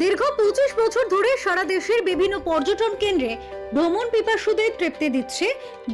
দীর্ঘ পঁচিশ বছর ধরে সারা দেশের বিভিন্ন পর্যটন কেন্দ্রে ভ্রমণ পিপাসুদের তৃপ্তি দিচ্ছে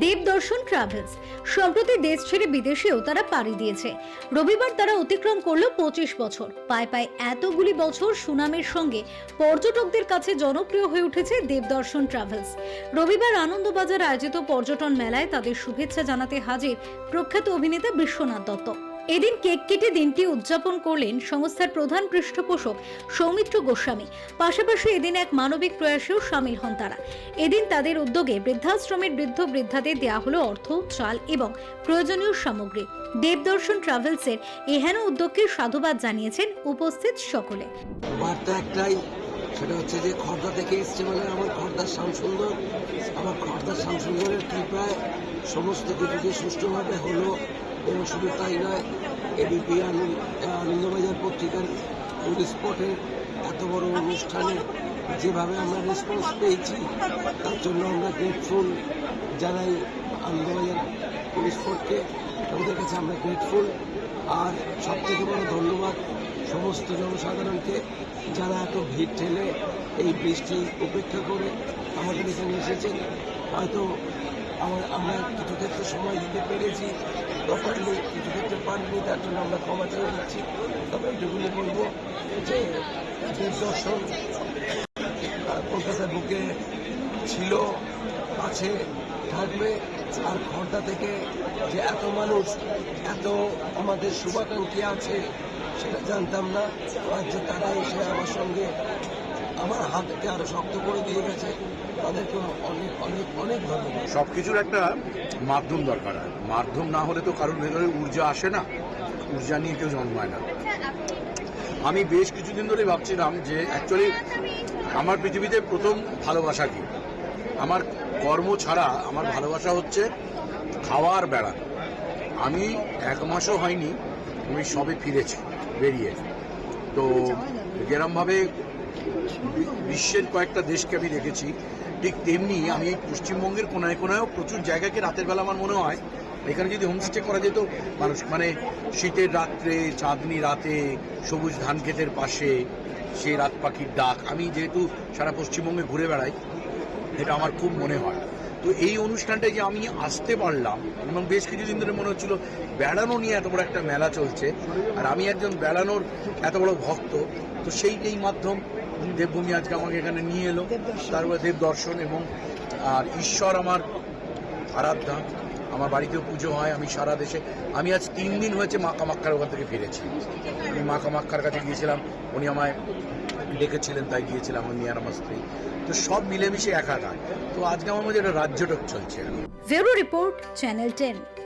দেবদর্শন ট্রাভেলস সম্প্রতি দেশ ছেড়ে বিদেশেও তারা পাড়ি দিয়েছে। রবিবার তারা অতিক্রম করল পঁচিশ বছর। পায় পায় এতগুলি বছর সুনামের সঙ্গে পর্যটকদের কাছে জনপ্রিয় হয়ে উঠেছে দেবদর্শন ট্রাভেলস রবিবার আনন্দবাজার আয়োজিত পর্যটন মেলায় তাদের শুভেচ্ছা জানাতে হাজির প্রখ্যাত অভিনেতা বিশ্বনাথ দত্ত। এদিন কেক কেটে দিনটি উদযাপন করলেন সংস্থার প্রধান পৃষ্ঠপোষক সৌমিত্র গোস্বামী। পাশাপাশি এদিন এক মানবিক প্রয়াসেও সামিল হন তারা। এদিন তাদের উদ্যোগে বৃদ্ধাশ্রমের বৃদ্ধ বৃদ্ধাদের দেওয়া হলো অর্থ, চাল এবং প্রয়োজনীয় সামগ্রী। দেবদর্শন ট্রাভেলসের এহেন উদ্যোগকে সাধুবাদ জানিয়েছেন উপস্থিত সকলে। বার্তা একটাই, সেটা হচ্ছে যে খর্দা থেকে এসছে মানে আমার খর্দার শ্যামসুন্দর আমার খর্দার শ্যামসুন্দরের কৃপায় সমস্ত কিছু সুষ্ঠুভাবে হলো এবং শুধু তাই নয় এবিপি আনন্দবাজার পত্রিকার ফুড স্পটের এত বড় অনুষ্ঠানে যেভাবে আমরা রেসপন্স পেয়েছি, তার জন্য আমরা গ্রেটফুল জানাই আনন্দবাজার স্পটকে ওদের কাছে আমরা গ্রেটফুল আর সব থেকে বড় ধন্যবাদ সমস্ত জনসাধারণকে যারা এত ভিড় ঠেলে এই বৃষ্টি উপেক্ষা করে আমাদের এখানে এসেছেন। হয়তো আমার, আমরা কিছু ক্ষেত্রে সময় দিতে পেরেছি প্রপারলি কিছু ক্ষেত্রে পারিনি তার জন্য আমরা ক্ষমা চেয়ে দিচ্ছি তবে এটুকুনি বলব যে, দূরদর্শন কলকাতার বুকে ছিল আছে থাকবে আর খর্দা থেকে যে এত মানুষ, এত আমাদের শুভাকাঙ্ক্ষী আছে, সেটা জানতাম না। আর যে তারা এসে আমার সঙ্গে আমার হাতকে আরও শক্ত করে দিয়ে গেছে তাদেরকে অনেক অনেক অনেক ধন্যবাদ। সব কিছুর একটা মাধ্যম দরকার হয়। মাধ্যম না হলে তো কারোর ভেতরে ঊর্জা আসে না। ঊর্জা নিয়ে কেউ জন্মায় না। আমি বেশ কিছুদিন ধরে ভাবছিলাম যে অ্যাকচুয়ালি আমার পৃথিবীতে প্রথম ভালোবাসা কি? আমার কর্ম ছাড়া আমার ভালোবাসা হচ্ছে খাওয়ার বেড়া। আমি এক মাসও হয়নি, আমি সবে ফিরেছি, বেরিয়ে। তো যেরমভাবে বিশ্বের কয়েকটা দেশকে আমি দেখেছি, ঠিক তেমনি আমি এই পশ্চিমবঙ্গের কোনায় কোনায়ও প্রচুর জায়গাকে রাতের বেলা আমার মনে হয়, এখানে যদি হোমস্টে করা যেত, মানুষ মানে শীতের রাত্রে, চাঁদনি রাতে, সবুজ ধান ক্ষেতের পাশে, সেই রাত পাখির ডাক। আমি যেহেতু সারা পশ্চিমবঙ্গে ঘুরে বেড়াই এটা আমার খুব মনে হয়। তো এই অনুষ্ঠানটায় যে আমি আসতে পারলাম এবং বেশ কিছুদিন ধরে মনে হচ্ছিল বেড়ানো নিয়ে এত বড় একটা মেলা চলছে। আর আমি একজন বেড়ানোর এত বড় ভক্ত, তো সেই এই মাধ্যম দেবভূমি আজকে আমাকে এখানে নিয়ে এলো। তারপরে দেব দর্শন এবং, আর ঈশ্বর আমার আরাধ্যা, আমার বাড়িতেও পুজো হয়, আমি সারা দেশে, আমি আজ তিন দিন হয়েছে মা কামাক্ষার ওখান থেকে ফিরেছি। আমি মা কামাক্ষার কাছে গিয়েছিলাম, উনি আমায় ডেকেছিলেন তাই গিয়েছিলাম আমি, আর আমার স্ত্রী। তো সব মিলেমিশে একাকার। তো আজকে আমার মধ্যে একটা রাজ্যটক চলছে। এরকম রিপোর্ট, চ্যানেল টেন।